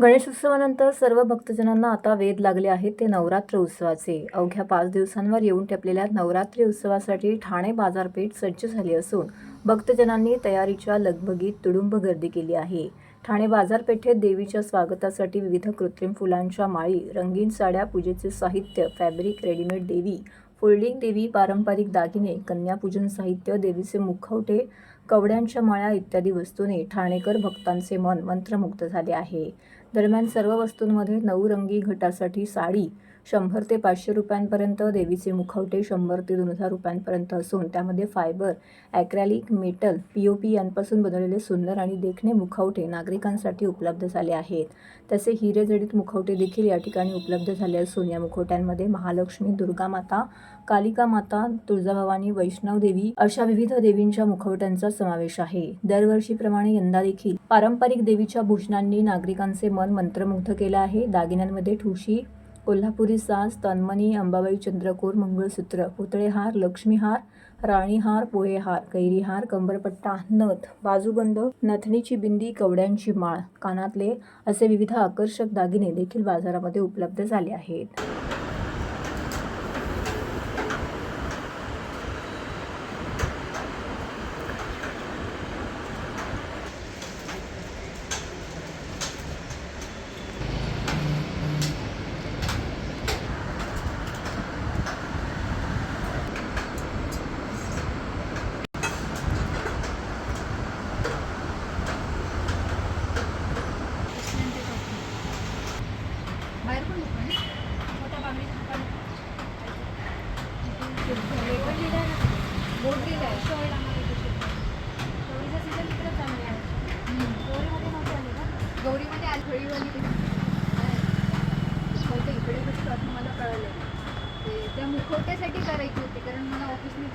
गणेशोत्सवानंतर सर्व भक्तजनांना आता वेध लागले आहेत ते नवरात्र उत्सवाचे. अवघ्या पाच दिवसांवर येऊन टपलेल्या नवरात्री उत्सवासाठी ठाणे बाजारपेठ सज्ज झाली असून भक्तजनांनी तयारीच्या लगबगीत तुडुंब गर्दी केली आहे. ठाणे बाजारपेठेत देवीच्या स्वागतासाठी विविध कृत्रिम फुलांच्या माळी रंगीन साड्या पूजेचे साहित्य फॅब्रिक रेडीमेड देवी फोल्डिंग देवी पारंपरिक दागिने कन्यापूजन साहित्य देवीचे मुखवटे कवड्यांच्या मळ्या इत्यादी वस्तूंनी ठाणेकर भक्तांचे मन मंत्रमुग्ध झाले आहे. दरम्यान सर्व वस्तूंमध्ये नऊरंगी घटासाठी साडी शंभर ते पाचशे रुपयांपर्यंत देवीचे मुखवटे शंभर ते दोन हजार रुपयांपर्यंत असून त्यामध्ये fibre acrylic metal P O P यांपासून बनवलेले सुंदर आणि देखणे मुखवटे नागरिकांसाठी उपलब्ध झाले आहेत. तसे हिरे जडित मुखवटे देखील या ठिकाणी उपलब्ध झाले असून या मुखवट्यांमध्ये महालक्ष्मी दुर्गा माता कालिका माता तुळजाभवानी वैष्णव देवी अशा विविध देवींच्या मुखवट्यांचा समावेश आहे. दरवर्षीप्रमाणे यंदा देखील पारंपरिक देवीच्या भूषणांनी नागरिकांचे मन मंत्रमुग्ध केलं आहे. दागिन्यांमध्ये ठुशी कोल्हापुरी साज तन्मणी अंबाबाई चंद्रकोर मंगळसूत्र पुतळेहार लक्ष्मीहार राणीहार पोहेहार कैरीहार कंबरपट्टा नथ बाजूबंद नथणीची बिंदी कवड्यांची माळ कानातले असे विविध आकर्षक दागिने देखील बाजारामध्ये उपलब्ध झाले आहेत. इकडे मला कळलं ते त्या मुखवट्यासाठी करायची होती कारण मला ऑफिसने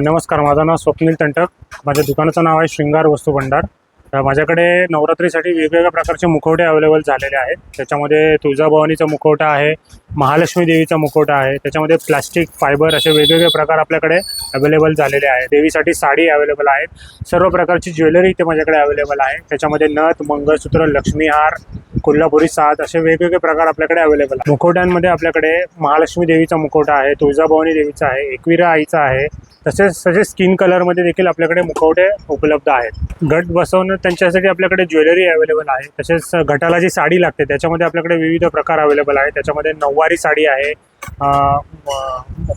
नमस्कार माझं नाव स्वप्नील तंटक. माझ्या दुकानाचं नाव आहे श्रृंगार वस्तू भंडार. तर माझ्याकडे नवरात्रीसाठी वेगवेगळ्या प्रकारचे मुखवटे अवेलेबल झालेले आहेत. त्याच्यामध्ये तुळजाभवानीचा मुखवटा आहे महालक्ष्मी देवीचा मुखवटा आहे त्याच्यामध्ये प्लास्टिक फायबर असे वेगवेगळे प्रकार आपल्याकडे अवेलेबल झालेले आहेत. देवीसाठी साडी अवेलेबल आहेत. सर्व प्रकारची ज्वेलरी इथे माझ्याकडे अवेलेबल आहे. त्याच्यामध्ये नथ मंगळसूत्र लक्ष्मीहार कोल्हापुरी सात असे वेगवेगळे प्रकार आपल्याकडे अवेलेबल आहे मुखवट्यांमध्ये आपल्याकडे महालक्ष्मी देवीचा मुखवटा आहे तुळजाभवानी देवीचा आहे एकविरा आईचा आहे. तसेच तसेच स्किन कलरमध्ये देखील आपल्याकडे मुखवटे उपलब्ध आहेत. गट बसवणं त्यांच्यासाठी आपल्याकडे ज्वेलरी अवेलेबल आहे. तसेच घटाला जी साडी लागते त्याच्यामध्ये आपल्याकडे विविध प्रकार अवेलेबल आहे त्याच्यामध्ये नऊवारी साडी आहे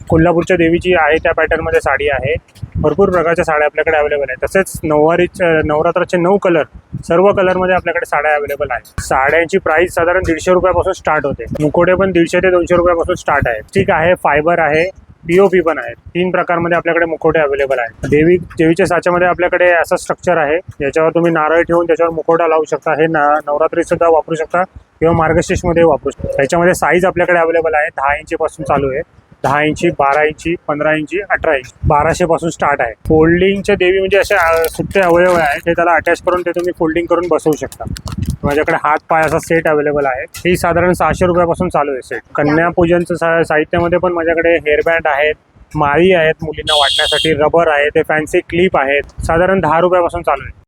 कोल्हापूरच्या देवीची आहे त्या पॅटर्नमध्ये साडी आहे. भरपूर प्रकारच्या साड्या आपल्याकडे अवेलेबल आहेत. तसेच नऊवारीच्या नवरात्राचे नऊ कलर सर्व कलरमध्ये आपल्याकडे साड्या अवेलेबल आहेत. साड्यांची प्राइस साधारण दीडशे रुपयापासून स्टार्ट होते. मुकोटे पण दीडशे ते दोनशे रुपयापासून स्टार्ट आहे. ठीक आहे फायबर आहे पीओपी पण आहे. तीन प्रकारमध्ये आपल्याकडे मुखोटे अवेलेबल आहेत. देवी देवीच्या साच्यामध्ये आपल्याकडे असं स्ट्रक्चर आहे. ज्याच्यावर तुम्ही नारळ ठेवून त्याच्यावर मुखोटा लावू शकता. हे ना नवरात्रीत सुद्धा वापरू शकता किंवा मार्गशीर्षमध्ये वापरू शकता. याच्यामध्ये साईज आपल्याकडे अवेलेबल आहे. दहा इंचीपासून चालू आहे. दहा इंची बारा इंची पंधरा इंची अठरा इंची. बाराशे पासून स्टार्ट आहे. फोल्डिंगच्या देवी म्हणजे असे सुट्टे अवयव आहे ते त्याला अटॅच करून ते तुम्ही फोल्डिंग करून बसवू शकता. माझ्याकडे हात पाय असा सेट अवेलेबल आहे. ही साधारण सहाशे रुपयापासून चालू आहे सेट कन्यापूजनचं सा साहित्यामध्ये पण माझ्याकडे हेअरबँड आहेत माळी आहेत मुलींना वाटण्यासाठी रबर आहे ते फॅन्सी क्लिप आहेत. साधारण दहा रुपयापासून चालू आहे.